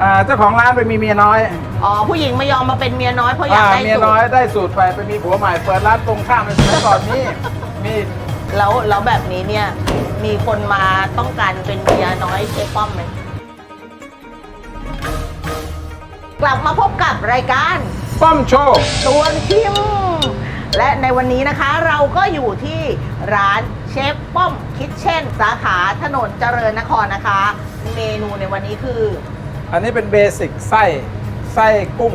อ่าเจ้าของร้านไปมีเมียน้อยอ๋อผู้หญิงไม่ยอมมาเป็นเมียน้อยเพราะอยากอ่าได้เมียสูน้อยตรได้สูตรไปไปมีผัวใหม่เปิดร้านตรงข้ามเลยสมัยก่อนนี่มีแล้วแล้วแบบนี้เนี่ยมีคนมาต้องการเป็นเมียน้อยเชฟป้อมไหมกลับมาพบกับรายการป้อมโชว์ตวนชิม และในวันนี้นะคะเราก็อยู่ที่ร้านเชฟป้อมคิทเช่น สาขาถนนเจริญนครนะคะ เมนูในวันนี้คือ อันนี้เป็นเบสิกไส้ไส้กุ้ง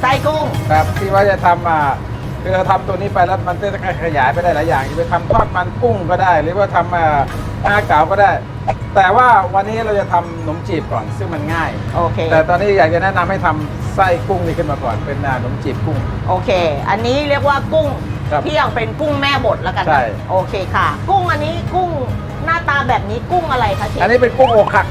ไส้กุ้ง ครับที่ว่าจะทำอ่าคือเราทำตัวนี้ไปแล้วมันจะขยายไปได้หลายอย่างจะไปทำทอดมันกุ้งก็ได้ หรือว่าทำอ่าอาเก๋าก็ได้ แต่ว่าวันนี้เราจะทำขนมจีบก่อนซึ่งมันง่าย โอเค แต่ตอนนี้อยากจะแนะนำให้ทำไส้กุ้งนี่ขึ้นมาก่อนเป็นอ่าขนมจีบกุ้ง โอเค อันนี้เรียกว่ากุ้ง ครับที่ยังเป็นกุ้งแม่บดแล้วกันนะใช่ โอเคค่ะ กุ้งอันนี้กุ้ง หน้าตาแบบนี้กุ้งอะไรคะเชฟอันนี้เป็นกุ้งอกหัก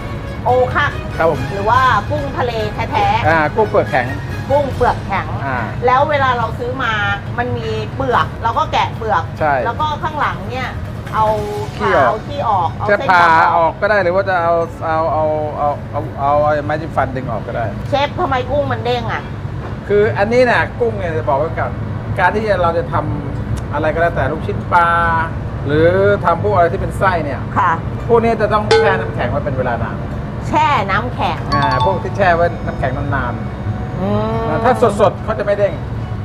โอคักครับผมหรือว่ากุ้งทะเลแท้อ่ากุ้งเปลือกแข็งๆกุ้งเปลือกแข็ง อ่า แล้วเวลาเราซื้อมามันมีเปลือกเราก็แกะเปลือก ใช่ แล้วก็ข้างหลังเนี่ยเอาขี้ขาอวอกที่ออกเอาจะเส้นผ่าขาวออกก็ได้หรือว่าจะเอาเอาเอาเอาเอาเอาเอาไม้จิ้มฟันดึงออกก็ได้ เชฟทำไมกุ้งมันเด้งอะ คืออันนี้เนี่ยกุ้งเนี่ยจะบอกไว้ก่อนการที่เราจะทำอะไรก็แล้วแต่ลูกชิ้นปลา หรือทำพวกอะไรที่เป็นไส้เนี่ยค่ะ พวกนี้จะต้องแช่น้ำแข็งไว้เป็นเวลานานแช่น้ำแข็งอ่าพวกที่แช่ไว้น้ำแข็งนานอืๆมอ่าถ้าสดๆเขาจะไม่เด้ง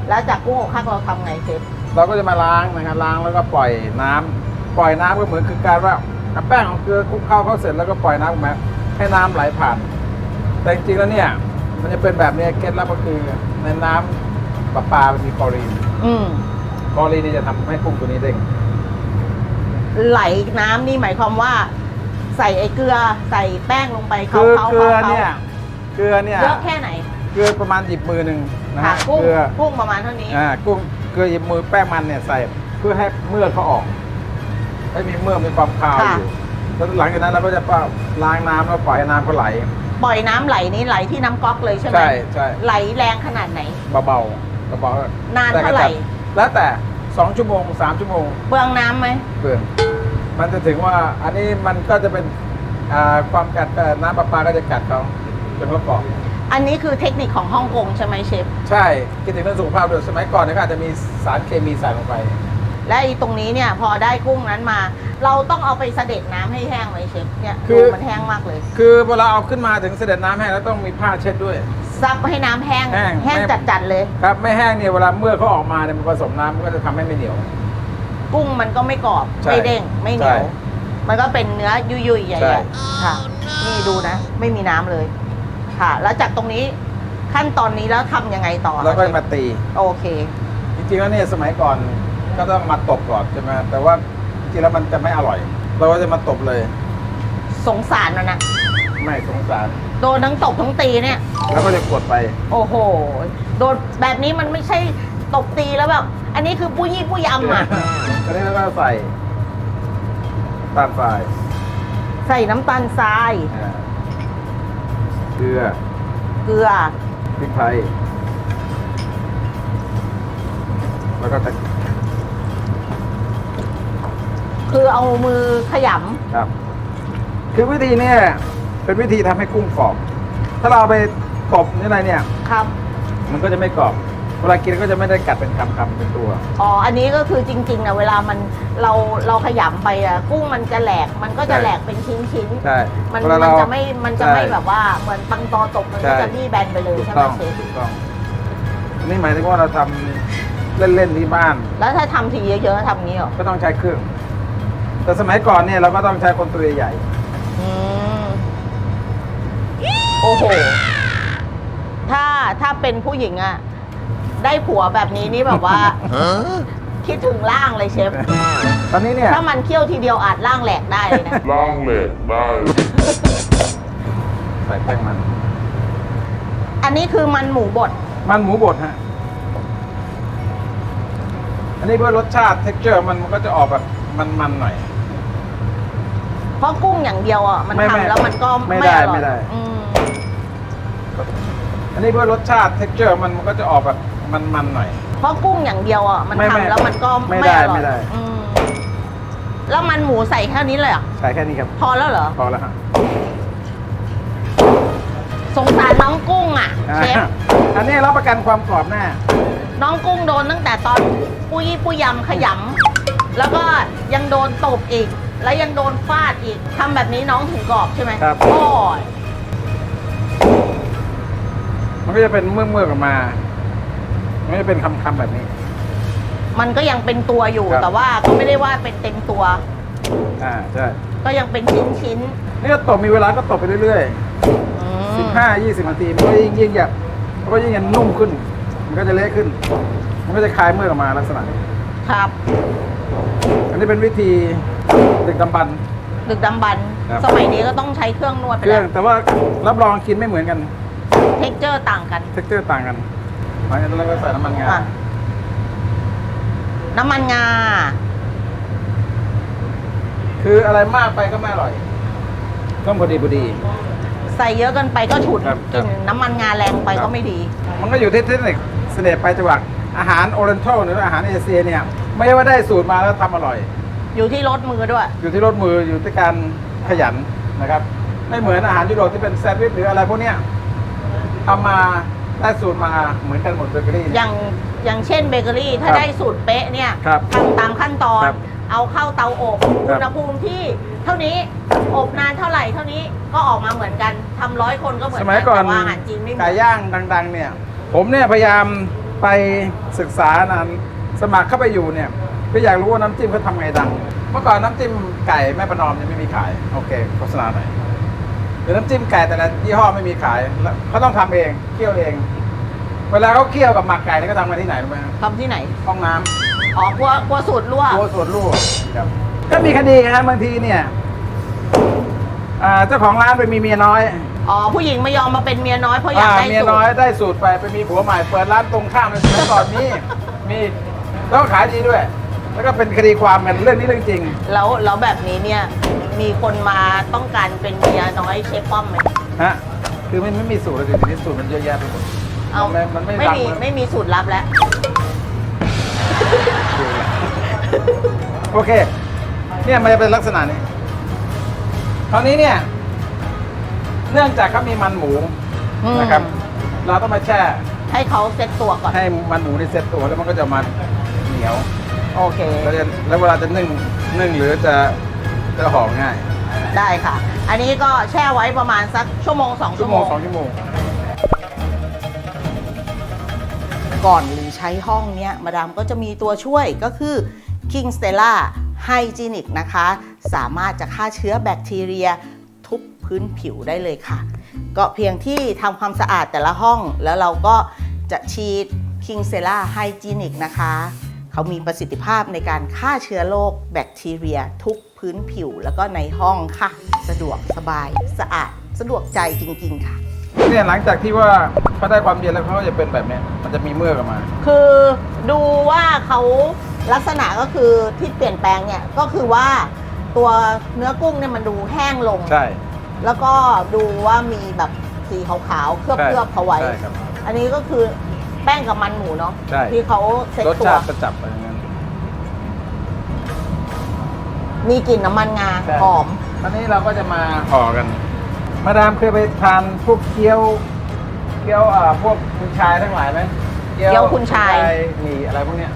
แล้วจากกุ้งอกคักเราทำไงเชฟเราก็จะมาล้างนะครับล้างแล้วก็ปล่อยน้ำปล่อยน้ำก็เหมือนคือการว่าเอาแป้งของเกลือคลุกเข้าเข้าเสร็จแล้วก็ปล่อยน้ำออกมาให้น้ำไหลผ่าน แต่จริงๆแล้วเนี่ย มันจะเป็นแบบนี้เคล็ดลับก็คือในน้ำประปามันมีคลอรีนอืมคลอรีนนี่จะทำให้กุ้งตัวนี้เด้ง ไหลน้ำนี่หมายความว่า ใส่ไอ้เกลือใส่แป้งลงไปคืเขาอเขาเกลือเขาเนี่ยเกลือเนี่ยเยอะแค่ไหนเกลือประมาณหยิบมือหนึ่งนะค่ะฮะกุ้งเกลือกุ้งประมาณเท่านี้อ่ากุ้งเกลือหยิบมือแป้งมันเนี่ยใส่เพื่อให้เมือกเขาออกให้มีเมือกมีความคาวอยู่แล้วหลังจากนั้นเราก็จะล้างน้ำแล้วปล่อยให้น้ำเขาไหล ปล่อยน้ำไหลนี่ไหลที่น้ำก๊อกเลยใช่ไหมใช่ใช่ไหลแรงขนาดไหนเบาๆเบาๆนานเท่าไหร่แล้วแต่สองชั่วโมงสามชั่วโมงเปลืองน้ำไหมเปลือง มันจะถึงว่าอันนี้มันก็จะเป็นอ่าความกัดเอ่อน้ำประปาก็จะกัดเขาจนเขาเกาะอันนี้คือเทคนิคของฮ่องกงใช่ไหมเชฟ ใช่คิดถึงเรื่องสุขภาพด้วยสมัยก่อนเนี่ยก็อาจจะมีสารเคมีใส่ลงไป และไอ้ตรงนี้เนี่ยพอได้กุ้งนั้นมา เราต้องเอาไปเสด็จน้ำให้แห้งไหมเชฟเนี่ยคืดูอมันแห้งมากเลย คือเวลาเอาขึ้นมาถึงเสด็จน้ำแห้งแล้วต้องมีผ้าเช็ดด้วยซับให้น้ำแห้งแห้งแห้งไม่จัดๆเลยครับไม่แห้งเนี่ยเวลาเมื่อกเขาออกมาเนี่ยมันผสมน้ำมันก็จะทำให้ไม่เหนียว กุ้งมันก็ไม่กรอบ ใช่ไม่เด้ง ไม่เหนียว ใช่มันก็เป็นเนื้อยุ่ยๆใหใช่ ญ่ๆค่ะ นี่ดูนะ ไม่มีน้ำเลย ค่ะ แล้วจากตรงนี้ขั้นตอนนี้แล้วทำยังไงต่อแล้วก็คะมาตี โอเค จริงๆแล้วเนี่ยสมัยก่อนก็ต้องมาตบก่อนใช่ไหมแต่ว่าจริงๆแล้วมันจะไม่อร่อย เราก็จะมาตบเลย สงสารมันนะไม่สงสารโดนทั้งตบทั้งตีเนี่ย แล้วก็จะกดไป โอ้โห โดนแบบนี้มันไม่ใช่ตบตีแล้วแบบ อันนี้คือปุ้ยี่ปุ้ยำอะตอ นนี้เราก็ใส่ตาลทรายใส่น้ำตาลทราย อ่าเกลือเกลือ พริกไทย แล้วก็ตะคือเอามือขยครับ คือวิธีเนี่ยเป็นวิธีทำให้กุ้งกรอบ ถ้าเราเอาไปตบนี่อะไรเนี่ยำครับ มันก็จะไม่กรอบ เวลากินก็จะไม่ได้กัดเป็นคำๆเป็นตัว อ๋อ อันนี้ก็คือจริงๆนะเวลามันเราเราขยำไปอะกุ้งมันจะแหลกมันก็จะใช่แหลกเป็นชิ้นๆใช่มันเวลามันเราจะไม่มันจะไม่ใช่แบบว่าเหมือนปังตอตกมันใช่ก็จะบี้แบนไปเลยถูกใช่ไหมต้องเชฟถูกต้องอันนี่หมายถึงว่าเราทำเล่นๆที่บ้าน แล้วถ้าทำทีเยอะๆทำงี้เหรอก็ต้องใช้เครื่อง แต่สมัยก่อนเนี่ยเราก็ต้องใช้คนตัวใหญ่อืมโอ้โห ถ้าถ้าเป็นผู้หญิงอะ ได้ผัวแบบนี้นี่แบบว่า คิดถึงร่างเลยเชฟ ตอนนี้เนี่ย ถ้ามันเคี่ยวทีเดียวอาจร่างแหลกได้เลยนะ ล่างเหล็กได้ ใส่แป้งมัน อันนี้คือมันหมูบด มันหมูบดฮะ อันนี้เพื่อรสชาติ t e x t อร์มันมันก็จะออกแบบมันๆหน่อย เพราะกุ้งอย่างเดียวอะมันไม่ไม่ทำแล้วมันก็ไม่ไม่ได้อร่อยไม่ได้ อืมอันนี้เพื่อรสชาติ t e x t อร์มันมันก็จะออกแบบ มันๆหน่อย เพราะกุ้งอย่างเดียวอะมันไม่ไม่ทำแล้วมันก็ไม่ไม่ได้อร่อยไม่ได้ อืมแล้วมันหมูใส่แค่นี้เลยเหรอใส่แค่นี้ครับ พอแล้วเหรอ พอแล้วฮะสงสารน้องกุ้งอะอ่าเชฟอันนี้รับประกันความกรอบแน่น้องกุ้งโดนตั้งแต่ตอนปุยปุยยำขยำแล้วก็ยังโดนตบอีก แล้วยังโดนฟาดอีกทำแบบนี้น้องถึงกรอบใช่ไหมครับ โอ้ยมันก็จะเป็นเมื่อกเมื่อกออกมา มันก็จะเป็นคำคำๆแบบนี้ มันก็ยังเป็นตัวอยู่ครับ แต่ว่าก็ไม่ได้ว่าเป็นเต็มตัว อ่าใช่ก็ยังเป็นชิ้นชิ้นนี่ก็ตบมีเวลาก็ตบไปเรื่อยๆอืมๆสิบห้ายี่สิบนาทีมันก็ยิ่งยิ่งแบบมันก็ยิ่งจะนุ่มขึ้น มันก็จะเละขึ้น มันก็จะคลายเมื่อกออกมาลักษณะนี้ครับ อันนี้เป็นวิธีดึกดำบันดึกดำบรรพ์ครับ สมัยนี้ก็ต้องใช้เครื่องนวดไปเครื่แล้องวแต่ว่ารับรองกินไม่เหมือนกัน เท็กเจอร์ต่างกัน เท็กเจอร์ต่างกัน หลังจากนั้นเราก็ใส่น้ำมันงาอะน้ำมันงา คืออะไรมากไปก็ไม่อร่อย ต้องพอดีพอดี ใส่เยอะเกินไปก็ฉุนครับกลิ่นน้ำมันงาแรงไปครัก็บ ไม่ดี มันก็อยู่ที่เทคนิคเสน่ห์ไปลายจังหวะอาหารโอเรนทัลหรืออาหารเอเชียเนี่ย ไม่ใช่ว่าได้สูตรมาแล้วทำอร่อย อยู่ที่รสมือด้วย อยู่ที่รสมืออยู่ที่การขยันนะครับ ไม่เหมือนอาหารยุโรปที่เป็นแซนด์วิชหรืออะไรพวกเนี้ยทำมา ได้สูตรมาเหมือนกันหมดเบเกอรี่อย่างอย่างเช่นเบเกอรี่ถ้าครับได้สูตรเป๊ะเนี่ยครับทำตามขั้นตอน ครับเอาเข้าเตาอบครัอุบ ณหภูมิที่เท่านี้อบนานเท่าไหร่เท่านี้ก็ออกมาเหมือนกันทำร้อยคนก็เหมือนสกัมัยก่อนแต่ว่าอาหารจีนไม่เหมืไก่อนย่างดัง ๆ เนี่ย ผมเนี่ยพยายามไปศึกษานานสมัครเข้าไปอยู่เนี่ยก็อยากรู้ว่าน้ำจิ้มเขาทำไงดัง เมื่อก่อนน้ำจิ้มไก่แม่ประนอมยังไม่มีขาย โอเคโฆษณาหน่อย หรือน้ำจิ้มไก่แต่ละยี่ห้อไม่มีขายแล้วเขาต้องทำเองเคี่ยวเอง เวลาเขาเคี่ยวกับหมักไก่เนี่ยก็ทำกันที่ไหนรู้ไหมครับทำที่ไหน ห้องน้ำอ๋อกลัวกลัวสูตรรั่วตัวส่วนลูกครับก็มีคดีครับบางทีเนี่ยอ่าเจ้าของร้านไปมีเมียน้อยอ๋อ ผู้หญิงไม่ยอมมาเป็นเมียน้อยเพราะอยากอ่าได้เมียสูน้อยตรได้สูตรไปไปมีผัวใหม่เปิดร้านตรงข้ามเลยสมัยก่อนมีมีแล้วก็ขายดีด้วย แล้วก็เป็นคดีความกันเรื่องนี้เรื่องจริง แล้วแล้วแบบนี้เนี่ยมีคนมาต้องการเป็นเมียน้อยเชฟป้อมไหมฮะคือมันไม่มีสูตรเลยทีนี้สูตรมันเยอะแยะไปหมดเอามันมันไม่ไม่ดังมีเหมือนไม่มีสูตรลับแล้ว โอเค เนี่ยมันจะเป็นลักษณะนี้คราวนี้เนี่ย เนื่องจากเขามีมันหมูอืม นะครับ เราต้องมาแช่ให้เขาเซ็ตตัวก่อน ให้มันหมูในเซ็ตตัวแล้วมันก็จะมันเหนียว โอเค แล้วจะแล้วเวลาจะนึ่งนึ่งหรือจะจะห่อง่าย ได้ค่ะ อันนี้ก็แช่ไว้ประมาณสักชั่วโมงสองชั่ชั่ววโมโมงง สองชั่วโมง ก่อนหรือใช้ห้องเนี้ยมาดามก็จะมีตัวช่วยก็คือ King Stella Hygienic นะคะ สามารถจะฆ่าเชื้อแบคทีเรียทุกพื้นผิวได้เลยค่ะ ก็เพียงที่ทำความสะอาดแต่ละห้องแล้วเราก็จะฉีด King Stella Hygienic นะคะ เขามีประสิทธิภาพในการฆ่าเชื้อโรคแบคทีเรีย ทุกพื้นผิวแล้วก็ในห้องค่ะ สะดวกสบายสะอาด สะดวกใจจริง ๆ ค่ะ เนี่ยหลังจากที่ว่าเขาได้ความเย็นแล้วเขาก็จะเป็นแบบเนี้ยมันจะมีเมือกออกมา คือดูว่าเขาลักษณะก็คือที่เปลี่ยนแปลงเนี่ยก็คือว่าตัวเนื้อกุ้งเนี่ยมันดูแห้งลง ใช่แล้วก็ดูว่ามีแบบสีขาวๆเคลือบใช่เคลือบเขาไว้ ใช่ครับ อันนี้ก็คือ แป้งกับมันหมูเนาะใช่ ที่เขาเซ็ตรสตัว ชาติจะจับไปอย่างนั้นมีกลิ่นน้ำมันงาใช่หอม ตอนนี้เราก็จะมาห่อกัน มาดามเคยไปทานพวกเกี๊ยว เกี๊ยวอ่าพวกคุณชายทั้งหลายไหมเกี๊ยวคุณชาย หมี่อะไรพวกเนี้ย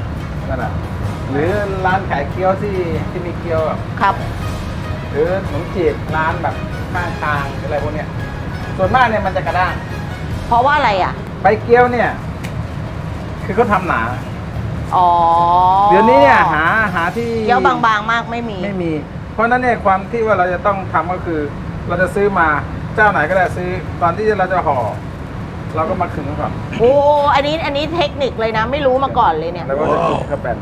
นั่นแหละหรือร้านขายเกี๊ยวที่ที่มีเกี๊ยวแบบ ครับ หรือขนมจีบร้านแบบข้างทางหรืออะไรพวกเนี้ย ส่วนมากเนี่ยมันจะกระด้างเพราะว่าอะไรอะ ใบเกี๊ยวเนี่ย คือเขาทำหนา อ๋อเดี๋ยวนี้เนี่ยหาหาที่เกี๊ยวบางๆมากไม่มี ไม่มี เพราะฉะนั้นเนี่ยความที่ว่าเราจะต้องทำก็คือ เราจะซื้อมาเจ้าไหนก็ได้ซื้อ ตอนที่เราจะห่อเราก็มาขึงไว้ก่อนโอ้อันนี้อันนี้เทคนิคเลยนะ ไม่รู้มาก่อนเลยเนี่ย แล้วก็จะขึงกระแบน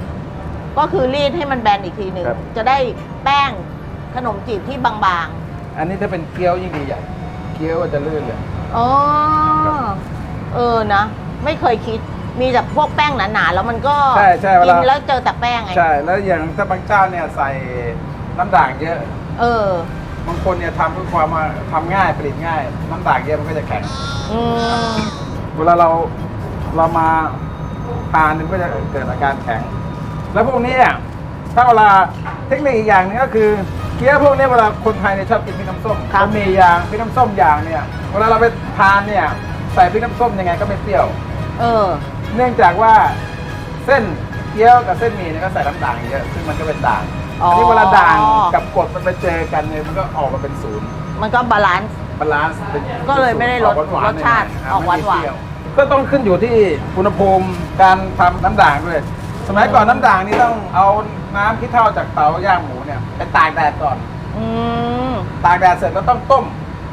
ก็คือรีดให้มันแบนอีกทีหนึ่ง ครับ จะได้แป้งขนมจีบที่บางอันนี้ถ้าเป็นเกี๊ยวยิ่งดีใหญ่ เกี๊ยวก็จะลื่นเลย ๆ อ๋อ เออนะ ไม่เคยคิด มีแต่พวกแป้งหนาๆแล้วมันก็ใช่ใช่เวกิลานแล้วเจอแต่แป้งไงใช่ แล้วอย่างถ้าบางเจ้าเนี่ยใส่น้ำด่างเยอะ เออบางคนเนี่ยทำเพื่อความว่าทำง่ายผลิตง่าย น้ำด่างเยอะมันก็จะแข็ง อืมเวลาเราเรามาทานมันก็จะเกิดอาการแข็ง แล้วพวกนี้อะถ้าเวลาเทคนิคอีกอย่างหนึงก็คือเกี๊ยวพวกนี้เวลาคนไทยเนี่ยชอบกินพริกน้ำส้มครับบะหมี่อย่างพริกน้ำส้มอย่างเนี่ย เวลาเราไปทานเนี่ยใส่พริกน้ำส้มยังไงก็ไม่เปรี้ยว เออ เนื่องจากว่าเส้นเกี๊ยวกับเส้นหมี่เนี่ยก็ใส่น้ำด่างเยอะซึ่งมันก็เป็นด่างอ๋ออั นนี้เวลาด่างกับกรดมันไปเจอกันเนี่ยมันก็ออกมาเป็นศูนย์มันก็บาลานซ์ บาลานซ์เป็นก็เลยไม่ได้รสออกหวานๆรสชาติน่ยๆออกหวานๆ ไม่เปรี้ยก็ต้องขึ้นอยู่ที่อุณหภูมิการทำน้ำด่างด้วย สมัยก่อนน้ำด่างนี่ต้องเอาน้ำขี้เถ้าจากเตาย่างหมูเนี่ยไปตากแดดก่อนอืมตากแดดเสร็จแล้วต้องต้ม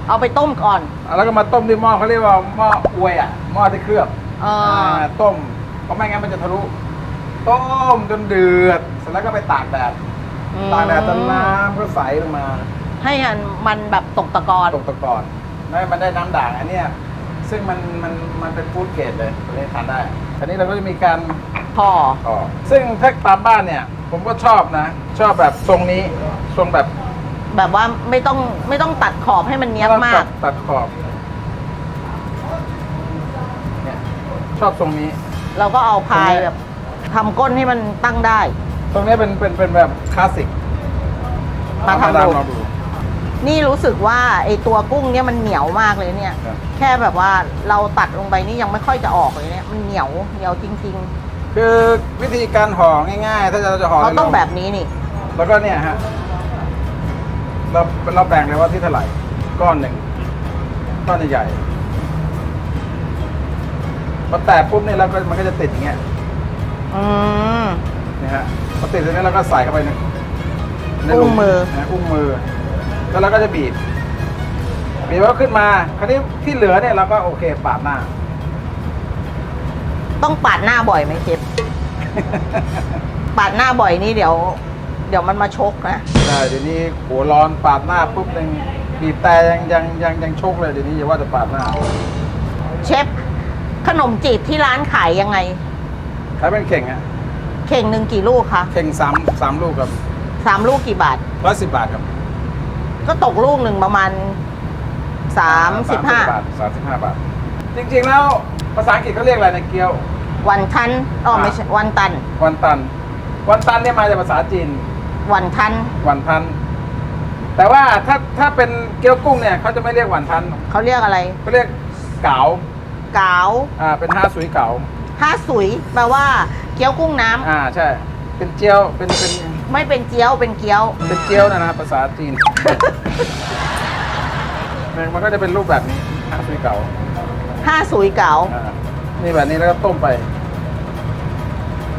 เอาไปต้มก่อน แล้วก็มาต้มด้วยหม้อเขาเรียกว่าหม้ออวยอะหม้อที่เคลือบ เอออ่าต้มเพราะไม่งั้นมันจะทะลุ ต้มจนเดือด เสร็จแล้วก็ไปตากแดด อืมตากแดดจนน้ำก็ใสลงมาให้มันมันแบบตกตะกอนตกตะกอนไม่มันได้น้ำด่างอันเนี้ยซึ่งมันมันมันเป็นฟู้ดเกรดเลยตัวนี้ทานได้อันนี้เราก็จะมีการพอห่อซึ่งถ้าตามบ้านเนี่ย ผมก็ชอบนะ ชอบแบบทรงนี้ ทรงแบบแบบว่าไม่ต้องไม่ต้องตัดขอบให้มันเนี้ยบมาก ตัดตัดขอบเนี่ย ชอบทรงนี้ เราก็เอาพายตรงเนี้ยแบบทำก้นให้มันตั้งได้ ตรงนี้เป็นเป็นเป็นแบบคลาสสิกมาทำลดูองลองดู นี่รู้สึกว่าไอตัวกุ้งเนี่ยมันเหนียวมากเลยเนี่ย ครับ แค่แบบว่าเราตัดลงไปนี่ยังไม่ค่อยจะออกเลยเนี่ยมันเหนียวเหนียวจริง คือวิธีการห่อง่ายๆ ถ้าเราจะห่อๆเขาต้องลแบบนี้นี่ แล้วก็เนี่ยฮะเราเราแบ่งเลยว่าที่เท่าไหร่ก้อนหนึ่งก้อนใหญ่ๆ พอแตะปุ๊บเนี่ยเราก็มันก็จะติดอย่างเงี้ยอืมนี่ฮะพอติดตรงนี้เราก็ใส่เข้าไปในในหลุอุ้งมือ นะอุ้งมือ แล้วเราก็จะบีบบีบแล้วขึ้นมา คราวนี้ที่เหลือเนี่ยเราก็โอเคปาดหน้า ต้องปาดหน้าบ่อยไหมเชฟ ปาดหน้าบ่อยนี่เดี๋ยว เดี๋ยวมันมาชกนะใช่เดี๋ยวนี้หัวร้อนปาดหน้าปุ๊บยังบีบแต่ยังยังยังยังชกเลยเดี๋ยวนี้อย่าว่าจะปาดหน้า เชฟ ขนมจีบที่ร้านขายยังไงใช้เป็นเข่งฮะเข่งหนึ่งกี่ลูกคะเข่งสามสามลูกครับสามลูกกี่บาท ร้อยสิบบาทครับก็ตกลูกหนึ่งประมาณสามสิบห้าบาทสามสิบห้าบาท จริงๆแล้วภาษาอังกฤษเขาเรียกอะไรในเกี๊ยว วันทันอ๋อไม่ใช่วันตัน วันตัน วันตันเนี่ยมาจากภาษาจีน วันทันวันทัน แต่ว่าถ้าถ้าเป็นเกี๊ยวกุ้งเนี่ยเขาจะไม่เรียกวันทันเขาเรียกอะไร เขาเรียกเก๋า เก๋าอ่าเป็นห้าสุยเก๋าห้าสุยแปลว่าเกี๊ยวกุ้งน้ำอ่าใช่ เป็นเจียวเป็นเป็นไม่เป็นเจียวเป็นเกี๊ยว เป็นเจียวนะนะภาษาจีนเนี่ยมันก็จะเป็นรูปแบบนี้ห้าสุยเก๋าห้าสุยเก๋าอ่านี่แบบนี้แล้วก็ต้มไป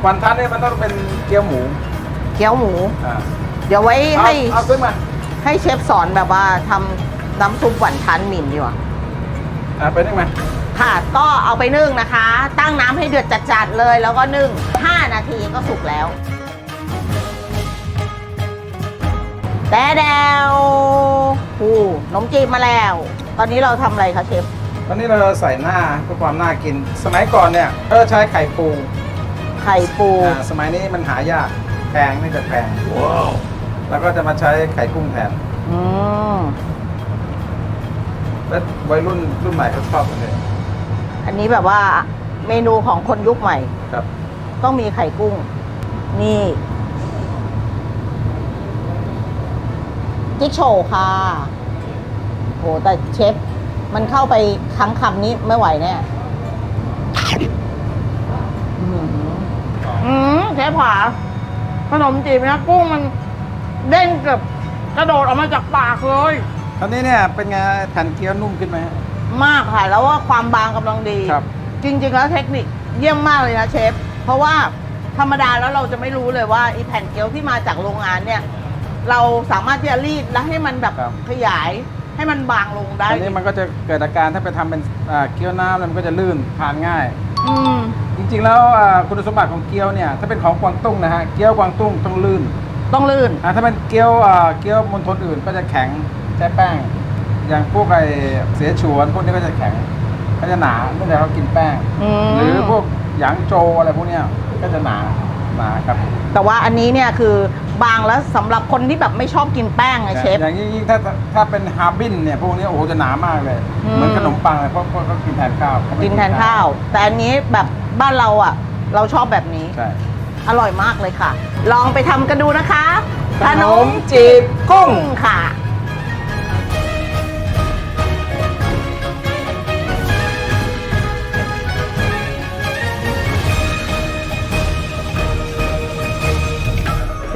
วันทันเนี่ยมันต้องเป็นเกี๊ยวหมูเกี๊ยวหมู อ่าเดี๋ยวไว้เอาให้เอาขึ้นมาให้เชฟสอนแบบว่าทำน้ำซุปหวานทันหมิ่นดีกว่า อ่าไปนึ่งมาค่ะ ก็เอาไปนึ่งนะคะ ตั้งน้ำให้เดือดจัดๆเลย แล้วก็นึ่ง 5 นาทีก็สุกแล้วแดแดวหูนมจีบมาแล้ว ตอนนี้เราทำอะไรคะเชฟ ตอนนี้เราใส่หน้าเพื่อความน่ากิน สมัยก่อนเนี่ยก็ใช้ไข่ปูไข่ปู อ่าสมัยนี้มันหายากแพงนี่จะแพงแล้วก็จะมาใช้ไข่กุ้งแทนอืม แล้ววัยรุ่นรุ่นใหม่เขาชอบกันเลยอันนี้แบบว่าเมนูของคนยุคใหม่ ครับต้องมีไข่กุ้ง นี่จิ๊กโชว์ค่ะโหแต่เชฟมันเข้าไปครั้งคำนี้ไม่ไหวแน่อื้อหือ อืมเชฟผาขนมจีบนะกุ้งมันเด้งเกือบกระโดดออกมาจากปากเลย ตอนนี้เนี่ยเป็นไงแผ่นเกี๊ยวนุ่มขึ้นไหมฮะ มากค่ะ แล้วว่าความบางกำลังดี ครับ จริง ๆ แล้วเทคนิคเยี่ยมมากเลยนะเชฟ เพราะว่าธรรมดาแล้วเราจะไม่รู้เลยว่าอีแผ่นเกี๊ยวที่มาจากโรงงานเนี่ย เราสามารถที่จะรีดและให้มันแบบครับ ขยายให้มันบางลงได้อันนี้มันก็จะเกิดอาการถ้าไปทำเป็นอ่าเกี๊ยวน้ำแล้วมันก็จะลื่นทานง่าย อืมจริงๆแล้วอ่าคุณสมบัติของเกี๊ยวเนี่ยถ้าเป็นของกวางตุ้งนะฮะเกี๊ยวกวางตุ้งต้องลื่นต้องลื่น อ่าถ้าเป็นเกี๊ยวอ่าเกี๊ยวมณฑลอื่นก็จะแข็งใช้แป้ง อย่างพวกไอเสียฉวนพวกนี้ก็จะแข็งก็จะหนาเนื่องจากเขากินแป้ง อืมหรือพวกหยางโจอะไรพวกเนี้ยก็จะหนาหนาครับแต่ว่าอันนี้เนี่ยคือบางแล้วสำหรับคนที่แบบไม่ชอบกินแป้งอะเชฟ อย่างยิ่งๆถ้าถ้าเป็นฮาร์บินเนี่ยพวกนี้โอ้โหจะหนามากเลย อืม เหมือนขนมปังเลยเพราะเพราะเขากินแทนข้าวเขาไม่กินแทนข้าว แต่อันนี้แบบบ้านเราอะเราชอบแบบนี้ ใช่ อร่อยมากเลยค่ะ ลองไปทำกันดูนะคะขนมจีบ กุ้งค่ะ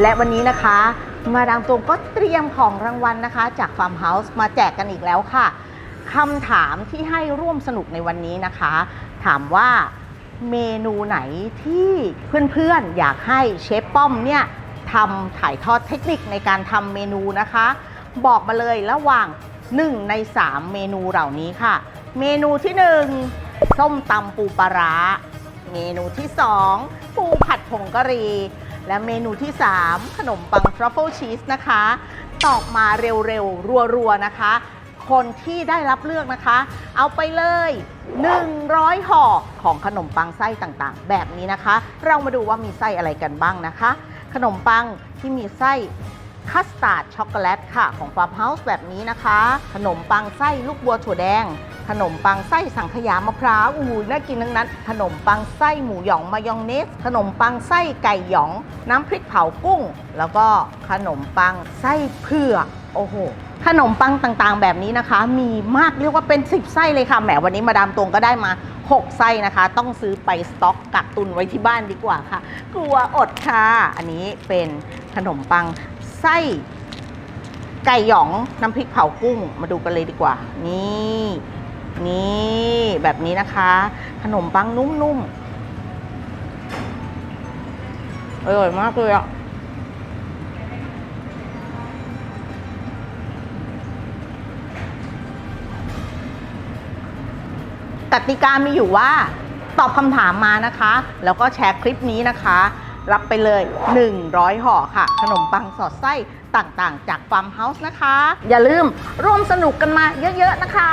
และวันนี้นะคะ มาดามตวงก็เตรียมของรางวัลนะคะ จากฟาร์มเฮาส์มาแจกกันอีกแล้วค่ะคำถามที่ให้ร่วมสนุกในวันนี้นะคะ ถามว่าเมนูไหนที่เพื่อนๆ อยากให้เชฟป้อมเนี่ยทำถ่ายทอดเทคนิคในการทำเมนูนะคะ บอกมาเลยระหว่าง 1 ใน 3 เมนูเหล่านี้ค่ะ เมนูที่ 1 ส้มตำปูปลาร้า เมนูที่ 2 ปูผัดผงกะหรี่ และเมนูที่ 3 ขนมปังทรัฟเฟิลชีสนะคะ ตอบมาเร็วๆ รัวๆ นะคะ คนที่ได้รับเลือกนะคะ เอาไปเลย 100 ห่อของขนมปังไส้ต่างๆ แบบนี้นะคะ เรามาดูว่ามีไส้อะไรกันบ้างนะคะ ขนมปังที่มีไส้คัสตาร์ดช็อกโกแลตค่ะ ของฟาร์มเฮาส์แบบนี้นะคะ ขนมปังไส้ลูกบัวถั่วแดง ขนมปังไส้สังขยามะพร้าวอู้น่ากินทั้งนั้น ขนมปังไส้หมูหยองมายองเนส ขนมปังไส้ไก่หยอง น้ำพริกเผากุ้ง แล้วก็ขนมปังไส้เผือกโอ้โหขนมปังต่างๆ แบบนี้นะคะ มีมากเรียกว่าเป็น 10 ไส้เลยค่ะแหมวันนี้มาดามตวงก็ได้มา 6 ไส้นะคะ ต้องซื้อไปสต็อกกักตุนไว้ที่บ้านดีกว่าค่ะ กลัวอดค่ะ อันนี้เป็นขนมปังไส้ ไก่หยองน้ำพริกเผากุ้ง มาดูกันเลยดีกว่า นี่ นี่แบบนี้นะคะ ขนมปังนุ่มๆ อร่อยมากเลยอะ กติกามีอยู่ว่า ตอบคำถามมานะคะ แล้วก็แชร์คลิปนี้นะคะ รับไปเลย 100 ห่อค่ะ ขนมปังสอดไส้ต่างๆ จากฟาร์มเฮาส์นะคะ อย่าลืมร่วมสนุกกันมาเยอะ ๆ นะคะ